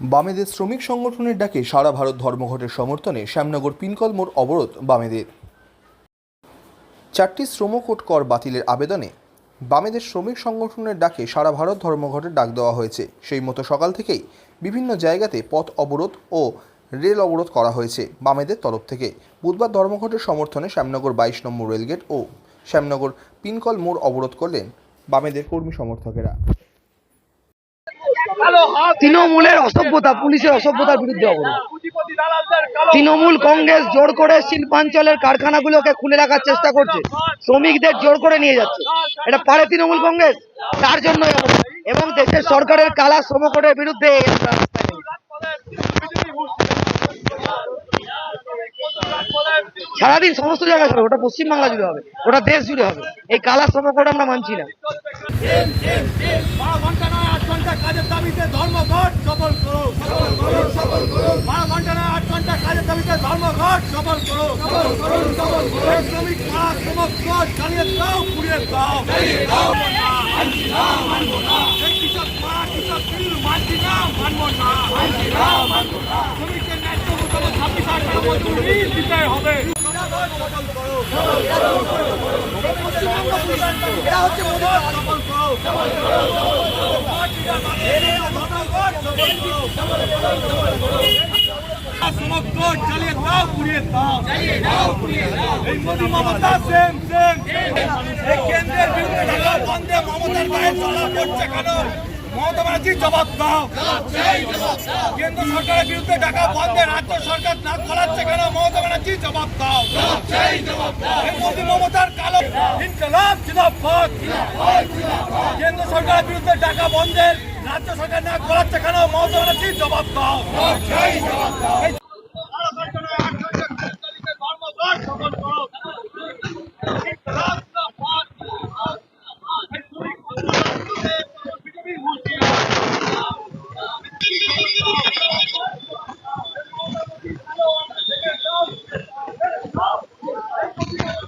বামেদের শ্রমিক সংগঠনের ডাকে সারা ভারত ধর্মঘটের সমর্থনে শ্যামনগর পিনকল মোড় অবরোধ বামেদের। চারটি শ্রম কোড কর বাতিলের আবেদনে বামেদের শ্রমিক সংগঠনের ডাকে সারা ভারত ধর্মঘটের ডাক দেওয়া হয়েছে। সেই মতো সকাল থেকেই বিভিন্ন জায়গাতে পথ অবরোধ ও রেল অবরোধ করা হয়েছে বামেদের তরফ থেকে। বুধবার ধর্মঘটের সমর্থনে শ্যামনগর বাইশ নম্বর রেলগেট ও শ্যামনগর পিনকল মোড় অবরোধ করলেন বামেদের কর্মী সমর্থকেরা। তৃণমূলের অসভ্যতা পুলিশের অসভ্যতার বিরুদ্ধে অবরোধ। তৃণমূল কংগ্রেস জোর করে শিল্পাঞ্চলের কারখানাগুলোকে খুলে রাখার চেষ্টা করছে। শ্রমিকদের জোর করে নিয়ে যাচ্ছে। এটা পারে তৃণমূল কংগ্রেস? তার জন্য এবং দেশের সরকারের কালা শ্রমকোটের বিরুদ্ধে। সারাদিন সমস্ত জায়গায় চলবে ওটা পশ্চিমবাংলা জুড়ে হবে। ওটা দেশ জুড়ে হবে। এই কালা শ্রমকোট আমরা মানছি না বারো ঘণ্টা নয় আট ঘণ্টা কাজের দাবিতে ধর্মঘট সফল করো বারো ঘণ্টা নয়, আট ঘণ্টা কাজের দাবিতে ধর্মঘট সফল করো শ্রমিক শ্রমক চালিয়ে দাও, পুড়িয়ে দাও। কৃষক মা, কৃষক মানছি না, মানব না। শ্রমিকের ন্যায্য মূল্য ছাব্বিশ মজুরি দিতে হবে। সফল করো পশ্চিমবঙ্গ হচ্ছে মোদী সফল করো সমগ্র চালিয়ে দাও পুড়িয়ে দাও। এই মোদী মমতা সেম সেম এই কেন্দ্রের বিরুদ্ধে বন্ধে মমতার গায়ে চলা পড়ছে কেন মমতা ব্যানার্জি জবাব দাও। কেন্দ্র সরকারের বিরুদ্ধে ঢাকা বন্ধে রাজ্য সরকার নাক খোলাচ্ছে কেন? মমতা ব্যানার্জি জবাব দাও। মোদী মমতার কালো ইনকলাব জিন্দাবাদ কেন্দ্র সরকারের বিরুদ্ধে টাকা বন্ধের রাজ্য সরকার না করাচ্ছে কেন? মমতা ব্যানার্জি জবাব দাও।